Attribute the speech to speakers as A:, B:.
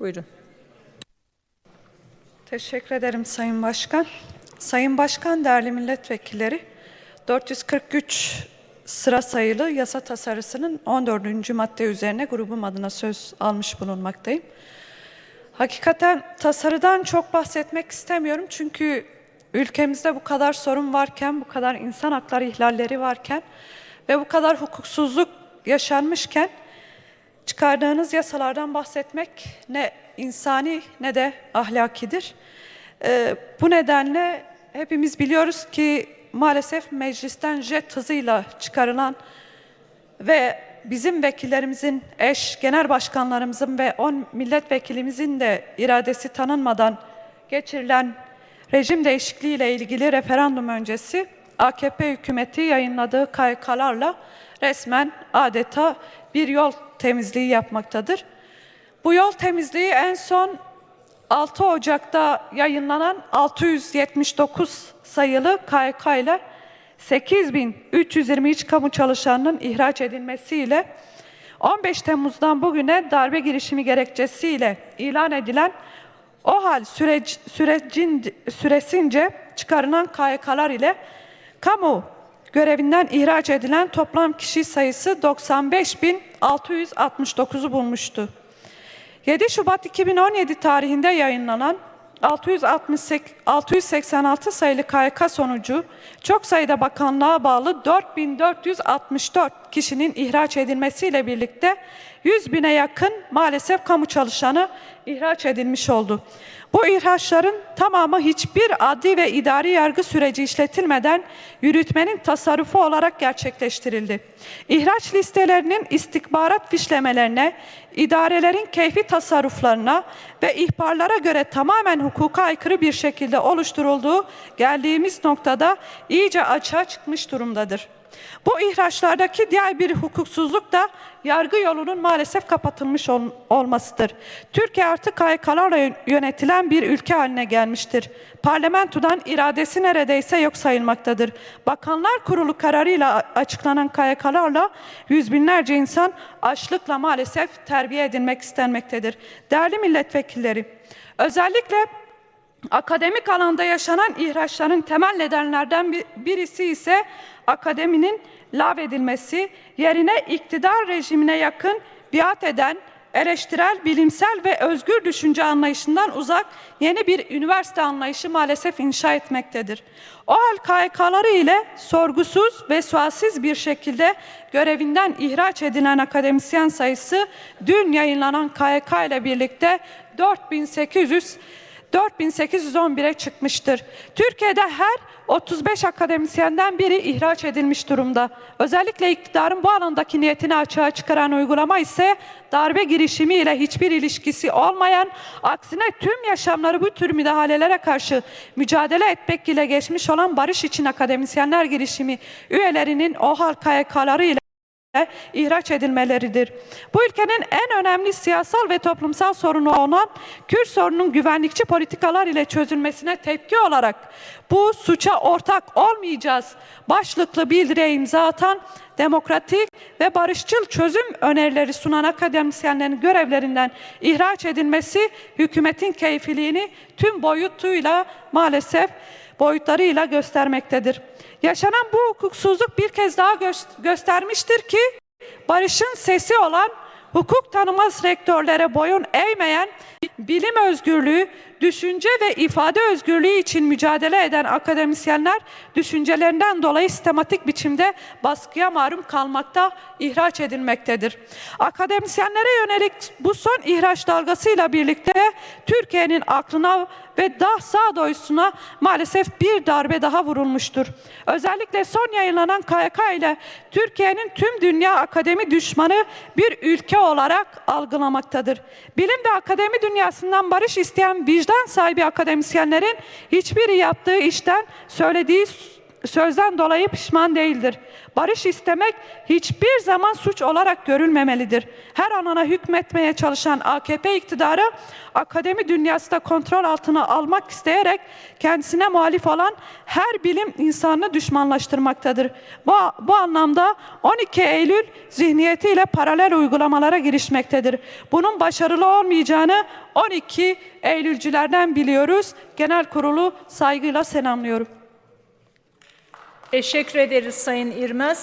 A: Buyurun.
B: Teşekkür ederim Sayın Başkan. Sayın Başkan, değerli milletvekilleri, 443 sıra sayılı yasa tasarısının 14. madde üzerine grubum adına söz almış bulunmaktayım. Hakikaten tasarıdan çok bahsetmek istemiyorum çünkü ülkemizde bu kadar sorun varken, bu kadar insan hakları ihlalleri varken ve bu kadar hukuksuzluk yaşanmışken çıkardığınız yasalardan bahsetmek ne insani ne de ahlakidir. Ee, bu nedenle hepimiz biliyoruz ki maalesef meclisten jet hızıyla çıkarılan ve bizim vekillerimizin, eş genel başkanlarımızın ve 10 milletvekilimizin de iradesi tanınmadan geçirilen rejim değişikliği ile ilgili referandum öncesi AKP hükümeti yayınladığı KYK'larla resmen adeta bir yol temizliği yapmaktadır. Bu yol temizliği en son 6 Ocak'ta yayınlanan 679 sayılı KYK ile 8323 kamu çalışanının ihraç edilmesiyle 15 Temmuz'dan bugüne darbe girişimi gerekçesiyle ilan edilen o hal süreç, sürecin, süresince çıkarılan KYK'lar ile kamu görevinden ihraç edilen toplam kişi sayısı 95.669'u bulmuştu. 7 Şubat 2017 tarihinde yayınlanan 668, 686 sayılı KYK sonucu çok sayıda bakanlığa bağlı 4464 kişinin ihraç edilmesiyle birlikte 100 bine yakın maalesef kamu çalışanı ihraç edilmiş oldu. Bu ihraçların tamamı hiçbir adli ve idari yargı süreci işletilmeden yürütmenin tasarrufu olarak gerçekleştirildi. İhraç listelerinin istikbarat fişlemelerine, idarelerin keyfi tasarruflarına ve ihbarlara göre tamamen hukuka aykırı bir şekilde oluşturulduğu geldiğimiz noktada iyice açığa çıkmış durumdadır. Bu ihraçlardaki diğer bir hukuksuzluk da yargı yolunun maalesef kapatılmış ol olmasıdır. Türkiye artık KYK'larla yönetilen bir ülke haline gelmiştir. Parlamentodan iradesi neredeyse yok sayılmaktadır. Bakanlar Kurulu kararıyla açıklanan KYK'larla yüz binlerce insan açlıkla maalesef terbiye edilmek istenmektedir. Değerli milletvekilleri, özellikle Akademik alanda yaşanan ihraçların temel nedenlerden birisi ise akademinin lağvedilmesi, yerine iktidar rejimine yakın biat eden, eleştirel, bilimsel ve özgür düşünce anlayışından uzak yeni bir üniversite anlayışı maalesef inşa etmektedir. O hal KYK'ları ile sorgusuz ve sualsiz bir şekilde görevinden ihraç edilen akademisyen sayısı dün yayınlanan KYK ile birlikte 4800 4811'e çıkmıştır. Türkiye'de her 35 akademisyenden biri ihraç edilmiş durumda. Özellikle iktidarın bu alandaki niyetini açığa çıkaran uygulama ise darbe girişimi ile hiçbir ilişkisi olmayan, aksine tüm yaşamları bu tür müdahalelere karşı mücadele etmek ile geçmiş olan Barış için Akademisyenler girişimi üyelerinin OHAL KYK'ları ile ihraç edilmeleridir. Bu ülkenin en önemli siyasal ve toplumsal sorunu olan Kürt sorunun güvenlikçi politikalar ile çözülmesine tepki olarak bu suça ortak olmayacağız başlıklı bildiriye imza atan demokratik ve barışçıl çözüm önerileri sunan akademisyenlerin görevlerinden ihraç edilmesi hükümetin keyfiliğini tüm boyutuyla maalesef boyutlarıyla göstermektedir. Yaşanan bu hukuksuzluk bir kez daha gö göstermiştir ki barışın sesi olan hukuk tanımaz rektörlere boyun eğmeyen, bilim özgürlüğü, düşünce ve ifade özgürlüğü için mücadele eden akademisyenler düşüncelerinden dolayı sistematik biçimde baskıya maruz kalmakta, ihraç edilmektedir. Akademisyenlere yönelik bu son ihraç dalgasıyla birlikte Türkiye'nin aklına ve daha sağdoyusuna maalesef bir darbe daha vurulmuştur. Özellikle son yayınlanan KYK ile Türkiye'nin tüm dünya akademi düşmanı bir ülke olarak algılamaktadır. Bilim ve akademi dünyasından barış isteyen vicdan sahibi akademisyenlerin hiçbiri yaptığı işten söylediği sözden dolayı pişman değildir. Barış istemek hiçbir zaman suç olarak görülmemelidir. Her anana hükmetmeye çalışan AKP iktidarı akademi dünyası da kontrol altına almak isteyerek kendisine muhalif olan her bilim insanını düşmanlaştırmaktadır. Bu, bu anlamda 12 Eylül zihniyetiyle paralel uygulamalara girişmektedir. Bunun başarılı olmayacağını 12 Eylülcülerden biliyoruz. Genel kurulu saygıyla selamlıyorum.
A: Teşekkür ederiz Sayın İrmez.